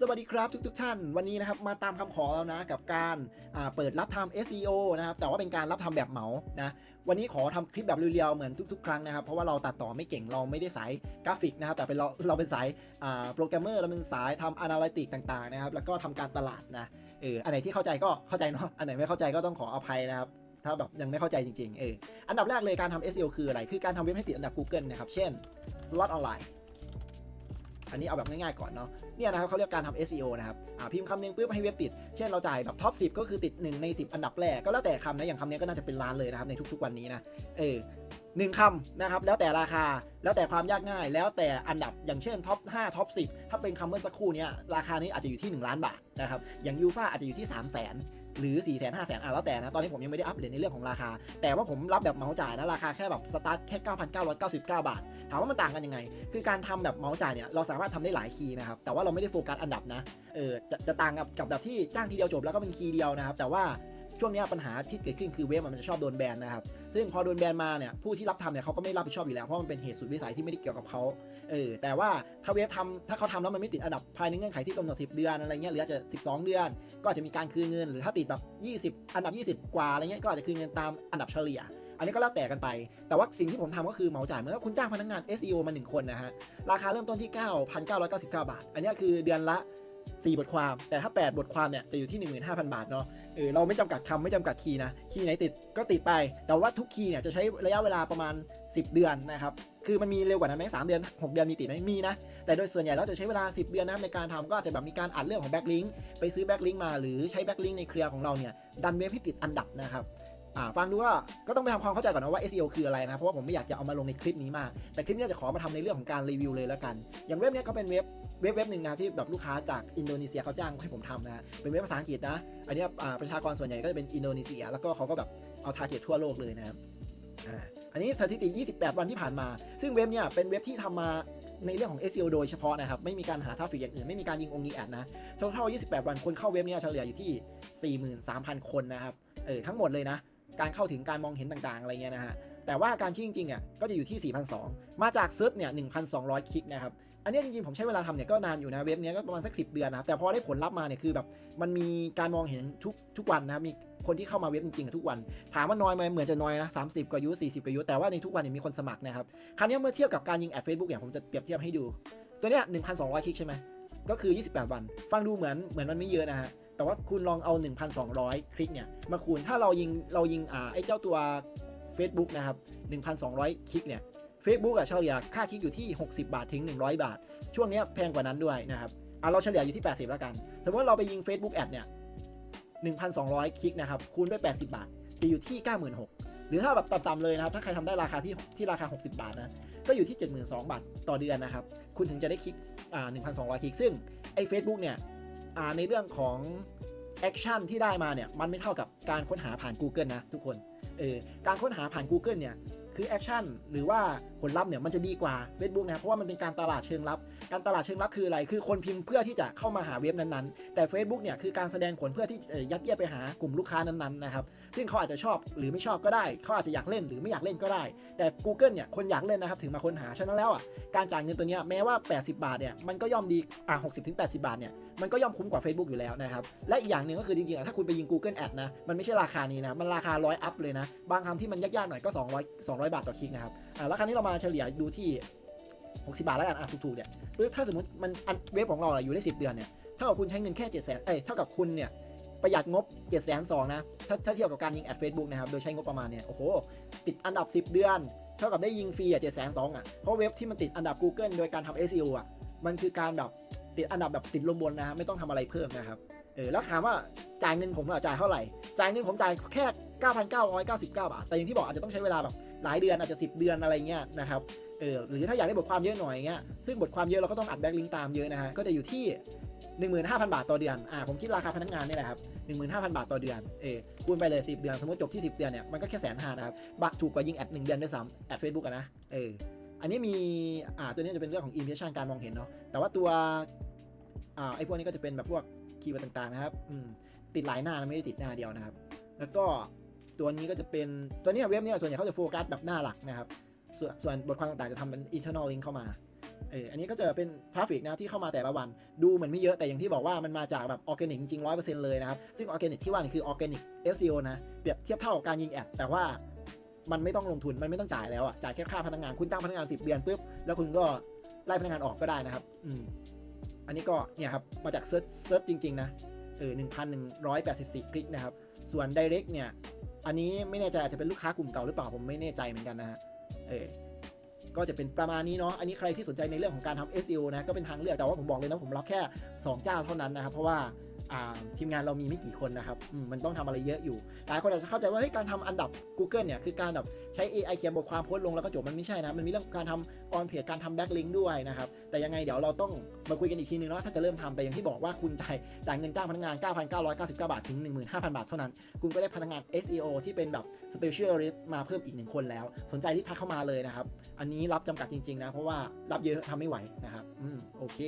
สวัสดีครับทุกทท่าน วันนี้นะครับมาตามคำขอแล้วนะกับการาเปิดรับทำ SEO นะครับแต่ว่าเป็นการรับทำแบบเหมานะวันนี้ขอทำคลิปแบบเรียวๆเหมือนทุกๆ ครั้งนะครับเพราะว่าเราตัดต่อไม่เก่งเราไม่ได้สายกราฟิกนะครับแต่เป็นเราเราเป็นสายาโปรแกรมเมอร์เราเป็นสายทำ Analytics ต่างๆนะครับแล้วก็ทำการตลาดนะเอออันไหนที่เข้าใจก็เข้าใจเนาะอันไหนไม่เข้าใจก็ต้องขออภัยนะครับถ้าแบบยังไม่เข้าใจจริงๆเอออันดับแรกเลยการทำ SEO คืออะไรคือการทำเว็บให้ติดอันดับ Google นะครับเช่น slot online อันนี้ อันนี้เอาแบบง่ายๆก่อนเนาะเนี่ยนะครับเขาเรียกการทำ SEO นะครับอ่าพิมพ์คำนึงปุ๊บให้เว็บติด เช่นเราจ่ายแบบท็อป10 ก็คือติด 1 ใน 10 อันดับแรกก็แล้วแต่คำนะอย่างคำนี้ก็น่าจะเป็นล้านเลยนะครับในทุกๆวันนี้นะเออหนึ่งคำนะครับแล้วแต่ราคาแล้วแต่ความยากง่าย แล้วแต่อันดับอย่างเช่นท็อป5ท็อป10 ถ้าเป็นคำเมื่อสักครู่นี้ราคานี้อาจจะอยู่ที่ 1 ล้านบาทนะครับอย่างยูฟาอาจจะอยู่ที่ 3 0 0 0 0น หรือ4ี่แสนห้าแสนอะแล้วแต่นะ ตอนนี้ผมยังไม่ได้อัปเดตในเรื่องของราคา แต่ว่าผมรับแบบเหมาจ่ายนะ ราคาแค่แบบสตาร์ทแค่ 9,999 บาท ถามว่ามันต่างกันยังไง คือการทำแบบเหมาจ่ายเนี่ยเราสามารถทำได้หลายคีย์นะครับ แต่ว่าเราไม่ได้โฟกัสอันดับนะ เออจะจะต่างกับกับแบบที่จ้างทีเดียวจบแล้วก็เป็นคีย์เดียวนะครับ แต่ว่า ช่วงนี้ปัญหาที่เกิดขึ้นคือเว็บมันจะชอบโดนแบนนะครับ ซึ่งพอโดนแบนมาเนี่ยผู้ที่รับทำเนี่ยเขาก็ไม่รับผิดชอบอยู่แล้วเพราะมันเป็นเหตุสุดวิสัยที่ไม่ได้เกี่ยวกับเขาเออแต่ว่าถ้าเว็บทำถ้าเขาทำแล้วมันไม่ติดอันดับภายในเงื่อนไขที่กำหนด 10 เดือนอะไรเงี้ยหรืออาจจะ 12 เดือน ก็อาจจะมีการคืนเงิน หรือถ้าติดแบบ 20 อันดับ 20 กว่าอะไรเงี้ยก็อาจจะคืนเงินตามอันดับเฉลี่ยอันนี้ก็แล้วแต่กันไป แต่ว่าสิ่งที่ผมทำก็คือเหมาจ่ายเหมือนว่าคุณจ้างพนักงาน SEO มา 1 คนนะฮะ ราคาเริ่มต้นที่ 9,999 บาท อันนี้คือเดือนละ 4 บทความ แต่ถ้า 8 บทความเนี่ยจะอยู่ที่ 15,000 บาทเนาะเออเราไม่จำกัดคำไม่จำกัดคีย์นะคีย์ไหนติดก็ติดไป แต่ว่าทุกคีย์เนี่ยจะใช้ระยะเวลาประมาณ 10 เดือนนะครับคือมันมีเร็วกว่านั้นไหมสามเดือน 6 เดือนมีติดไหมมีนะ แต่โดยส่วนใหญ่เราจะใช้เวลา 10 เดือนนะในการทำก็อาจจะแบบมีการอัดเรื่องของแบ็กลิงก์ไปซื้อแบ็กลิงก์มาหรือใช้แบ็กลิงก์ในเครือของเราเนี่ยดันเว็บให้ติดอันดับนะครับ อ่าฟังดูว่าก็ต้องไปทำความเข้าใจก่อนนะว่า SEO คืออะไรนะเพราะว่าผมไม่อยากจะเอามาลงในคลิปนี้มาก แต่คลิปนี้จะขอมาทำในเรื่องของการรีวิวเลยแล้วกัน อย่างเว็บนี้ก็เป็นเว็บเว็บเว็บหนึ่งนะที่แบบลูกค้าจากอินโดนีเซียเขาจ้างให้ผมทำนะเป็นเว็บภาษาอังกฤษนะอันนี้ประชากรส่วนใหญ่ก็จะเป็นอินโดนีเซีย แล้วก็เขาก็แบบเอาทาร์เก็ตทั่วโลกเลยนะครับอ่าอันนี้สถิติ 28 วันที่ผ่านมา ซึ่งเว็บเนี่ยเป็นเว็บที่ทำมาในเรื่องของ SEO โดยเฉพาะนะครับ ไม่มีการหาทราฟิกอย่างอื่น ไม่มีการยิงองค์ยิงแอดนะเท่าๆ28 วันคนเข้าเว็บเนี่ยเฉลี่ยอยู่ที่ 43,000 คนนะครับ เออทั้งหมดเลยนะ การเข้าถึงการมองเห็นต่างๆ อะไรเงี้ยนะฮะ แต่ว่าการคลิกจริงๆอะก็จะอยู่ที่ 4,200 มาจากเซิร์ชเนี่ย 1,200 คลิกนะครับ อันเนี้ยจริงๆ ผมใช้เวลาทำเนี่ยก็นานอยู่นะ เว็บเนี้ยก็ประมาณสัก 10 เดือนนะครับ แต่พอได้ผลลัพธ์มาเนี่ยคือแบบมันมีการมองเห็นทุกทุกวันนะครับมีคนที่เข้ามาเว็บจริงๆทุกวัน ถามว่าน้อยไหมเหมือนจะน้อยนะ30กว่ายู40กว่ายูแต่ว่าในทุกวันเนี่ยมีคนสมัครนะครับคราวนี้เมื่อเทียบกับการยิงแอดเฟซบุ๊กเนี่ยผมจะเปรียบเทียบให้ดู ตัวเนี้ย1,200คลิกใช่ไหมก็คือ 28 วัน ฟังดูเหมือนเหมือนมันไม่เยอะนะฮะ แต่ว่าคุณลองเอา 1,200 คลิกเนี่ยมาคูณถ้าเรายิงเรายิงอ่าไอ้เจ้าตัว Facebook นะครับ 1,200 คลิกเนี่ย Facebook อะเฉลี่ยค่าคลิกอยู่ที่ 60 บาทถึง 100 บาท ช่วงนี้แพงกว่านั้นด้วยนะครับอะเราเฉลี่ยอยู่ที่ 80 แล้วกัน สมมติว่าเราไปยิง Facebook Ad เนี่ย 1,200 คลิกนะครับ คูณด้วย 80 บาท จะอยู่ที่ 96,000หรือถ้าแบบต่ำๆเลยนะครับ ถ้าใครทำได้ราคาที่ที่ราคา 60 บาทนะ ก็อยู่ที่ 72,000 บาทต่อเดือนนะครับ คุณถึงจะได้คลิกอ่า1,200 คลิก ซึ่งไอ้ Facebook เนี่ย ในเรื่องของแอคชั่นที่ได้มาเนี่ยมันไม่เท่ากับการค้นหาผ่าน Google นะทุกคนเออการค้นหาผ่าน Google เนี่ยคือแอคชั่นหรือว่าผลลัพธ์เนี่ยมันจะดีกว่า Facebook นะเพราะว่ามันเป็นการตลาดเชิงลับ การตลาดเชิงลับคืออะไร คือคนพิมพ์เพื่อที่จะเข้ามาหาเว็บนั้นๆ แต่ Facebook เนี่ยคือการแสดงผลเพื่อที่ยัดเยียดไปหากลุ่มลูกค้านั้นๆนะครับซึ่งเขาอาจจะชอบหรือไม่ชอบก็ได้ เขาอาจจะอยากเล่นหรือไม่อยากเล่นก็ได้ แต่ Google เนี่ยคนอยากเล่นนะครับถึงมาค้นหาฉะนั้นแล้วอะการจ่ายเงินตัวเนี้ยแม้ว่า 80 บาทเนี่ยมันก็ย่อมดีอะ60-80 บาทเนี่ยมันก็ย่อมคุ้มกว่า Facebook อยู่แล้วนะครับ และอีกอย่างหนึ่งก็คือจริงๆอะถ้าคุณไปยิง Google Ad นะ มันไม่ใช่ราคานี้นะ มันราคาร้อยอัพเลยนะ บางคำที่มันยากๆหน่อยก็ 200 200 บาทต่อคลิกนะครับ อะแล้วคราวนี้เรามาเฉลี่ยดูที่ 60 บาทแล้วกัน อะถูกๆเนี่ยถ้าสมมติมันอันเว็บของเราอยู่ได้ 10 เดือนเนี่ย เท่ากับคุณใช้เงินแค่7 0 0 0 0เอ้ย เท่ากับคุณเนี่ยประหยัดงบ7 2 0 0 0นะ ถ้าถ้าเทียบกับการยิงแอด Facebook นะครับ โดยใช้งบประมาณเนี่ย โอ้โห ติดอันดับ 10 เดือน เท่ากับได้ยิงฟรีอะ7 2 0 0 0อะ เพราะเว็บที่มันติดอันดับ Google โดยการทำ SEO อะ มันคือการแบบ ติดอันดับแบบติดลมบนนะฮะไม่ต้องทำอะไรเพิ่มนะครับเออแล้วถามว่าจ่ายเงินผมจ่ายเท่าไหร่จ่ายเงินผมจ่ายแค่ 9,999 บาท แต่อย่างที่บอกอาจจะต้องใช้เวลาแบบหลายเดือนอาจจะ 10 เดือนอะไรเงี้ยนะครับเออหรือถ้าอยากได้บทความเยอะหน่อยเงี้ยซึ่งบทความเยอะเราก็ต้องอัดแบ็กลิงตามเยอะนะฮะก็จะอยู่ที่15,000 บาทต่อเดือน อ่า ผมคิดราคาพนักงานนี่แหละครับ 15,000 บาทต่อเดือน เออคูณไปเลย 10 เดือน สมมติจบที่ 10 เดือนเนี่ย มันก็แค่แสนห้านะครับบักถูกกว่ายิงแอด1เดือนด้วยซ้ำแอดเฟซบุ๊กอะนะ เออ อันนี้มี อ่า ตัวนี้จะเป็นเรื่องของ impression การมองเห็นเนาะ แต่ว่าตัว อ่าไอ้พวกนี้ก็จะเป็นแบบพวกคีย์เวิร์ดต่างๆนะครับอืมติดหลายหน้านะไม่ได้ติดหน้าเดียวนะครับ แล้วก็ตัวนี้ก็จะเป็นตัวนี้เว็บเนี่ยส่วนใหญ่เขาจะโฟกัสแบบหน้าหลักนะครับ ส่วนส่วนบทความต่างๆจะทำเป็น internal link เข้ามาเอออันนี้ก็จะเป็นทราฟิกนะที่เข้ามาแต่ละวัน ดูเหมือนไม่เยอะแต่อย่างที่บอกว่ามันมาจากแบบออร์แกนิกจริงร้อยเปอร์เซ็นต์เลยนะครับ ซึ่งออร์แกนิกที่ว่านี่คือออร์แกนิก SEO นะเปรียบเทียบเท่ากับการยิงแอดแต่ว่ามันไม่ต้องลงทุนมันไม่ต้องจ่ายแล้วอะจ่ายแค่ค่าพนักงานคุณจ้างพนักงาน 10 เดือนปุ๊บแล้วคุณก็ไล่พนักงานออกก็ได้นะครับ อืม อันนี้ก็เนี่ยครับมาจากเซิร์ชเซิร์ชจริง ๆ นะเออ1,184คลิกนะครับ ส่วน Direct เนี่ย อันนี้ไม่แน่ใจอาจจะเป็นลูกค้ากลุ่มเก่าหรือเปล่าผมไม่แน่ใจเหมือนกันนะฮะเออก็จะเป็นประมาณนี้เนาะ อันนี้ใครที่สนใจในเรื่องของการทำ SEO นะ ก็เป็นทางเลือก แต่ว่าผมบอกเลยนะผมรับแค่ 2 เจ้าเท่านั้นนะครับ เพราะว่า ทีมงานเรามีไม่กี่คนนะครับมันต้องทำอะไรเยอะอยู่หลายคนอาจจะเข้าใจว่าเฮ้ยการทำอันดับ Google เนี่ยคือการแบบใช้ AI เขียนบทความโพสต์ลงแล้วก็จบมันไม่ใช่นะ มันมีเรื่องการทำออนเพจการทำแบ็กลิงก์ด้วยนะครับ แต่ยังไงเดี๋ยวเราต้องมาคุยกันอีกทีนึงเนาะถ้าจะเริ่มทำแต่อย่างที่บอกว่าคุณจ่ายจ่ายเงินจ้างพนักงาน 9,999 บาท ถึง 15,000 บาทเท่านั้น คุณก็ได้พนักงาน SEO ที่เป็นแบบ specialist มาเพิ่มอีกหนึ่งคนแล้ว สนใจที่ทักเข้ามาเลยนะครับอันนี้รับจำกัดจริงๆนะเพราะว่ารับเยอะทำไม่ไหวนะครับอืมโอเค